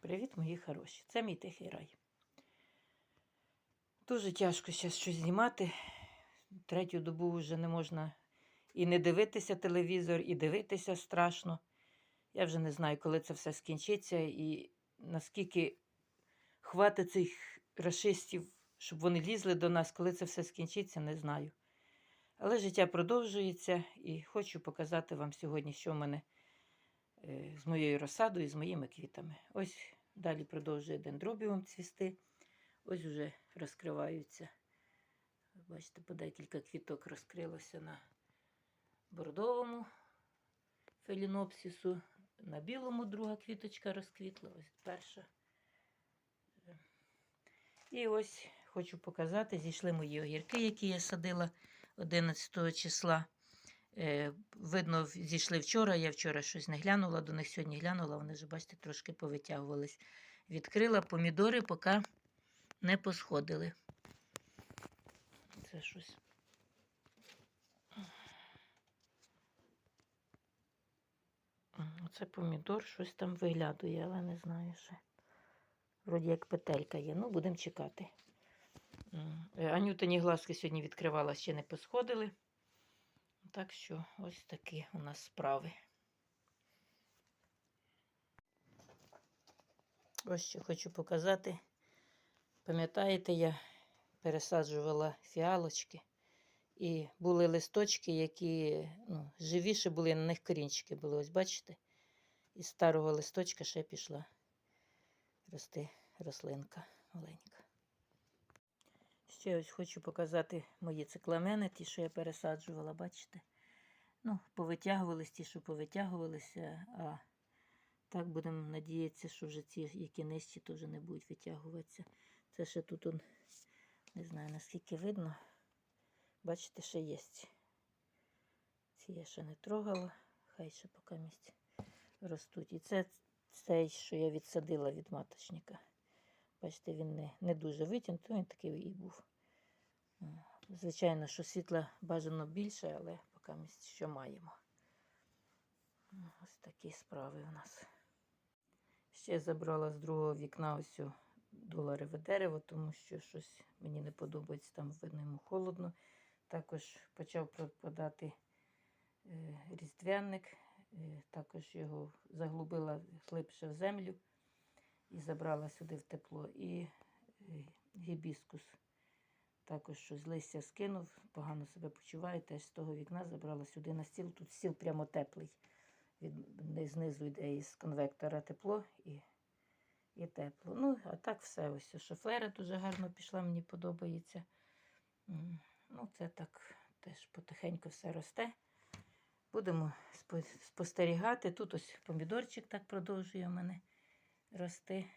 Привіт, мої хороші. Це мій тихий рай. Дуже тяжко зараз щось знімати. Третю добу вже не можна і не дивитися телевізор, і дивитися страшно. Я вже не знаю, коли це все скінчиться, і наскільки хватить цих расистів, щоб вони лізли до нас, коли це все скінчиться, не знаю. Але життя продовжується і хочу показати вам сьогодні, що в мене з моєю розсадою з моїми квітами. Ось далі продовжує дендробіум цвісти. Ось вже розкриваються. Бачите, по декілька квіток розкрилося на бордовому фелінопсису. На білому друга квіточка розквітла, ось перша. І ось хочу показати, зійшли мої огірки, які я садила 11 числа. Е, видно, зійшли вчора. Я вчора щось не глянула, до них сьогодні глянула, вони вже, бачите, трошки повитягувались. Відкрила помідори, поки не посходили. Це щось. Оце помідор, щось там виглядує, але не знаю ще. Вроді як петелька є. Ну, будемо чекати. Е, Анютині глазки сьогодні відкривала, ще не посходили. Так що ось такі у нас справи. Ось що хочу показати. Пам'ятаєте, я пересаджувала фіалочки, і були листочки, які ну, живіше були, на них корінчики були. Ось бачите? Із старого листочка ще пішла рости рослинка маленька. Ще ось хочу показати мої цикламени, ті, що я пересаджувала, бачите? Ну, повитягувались ті, що повитягувалися, а так будемо надіятися, що вже ці, які нижчі, теж не будуть витягуватися. Це ще тут, он, не знаю наскільки видно. Бачите, ще є. Ці я ще не трогала, хай ще поки місць ростуть. І це цей, що я відсадила від маточника. Бачите, він не, не дуже витягнутий, він такий і був. Звичайно, що світла бажано більше, але поки ми що маємо. Ось такі справи у нас. Ще забрала з другого вікна ось доларове дерево, тому що щось мені не подобається, там видно йому холодно. Також почав пропадати е, різдвяник, е, також його заглубила глибше в землю і забрала сюди в тепло. І е, гібіскус також щось листя скинув, погано себе почуває, теж з того вікна забрала сюди на стіл. Тут стіл прямо теплий. Від, знизу йде із конвектора тепло і, і тепло. Ну, а так все. Ось шофлера дуже гарно пішла, мені подобається. Ну, це так теж потихеньку все росте. Будемо спостерігати. Тут ось помідорчик так продовжує мене рости.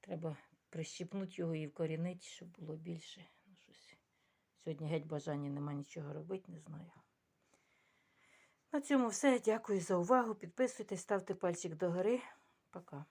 Треба прищипнути його і вкорінити, щоб було більше. Ну, щось. Сьогодні геть бажання нема нічого робити, не знаю. На цьому все. Дякую за увагу. Підписуйтесь, ставте пальчик догори. Пока.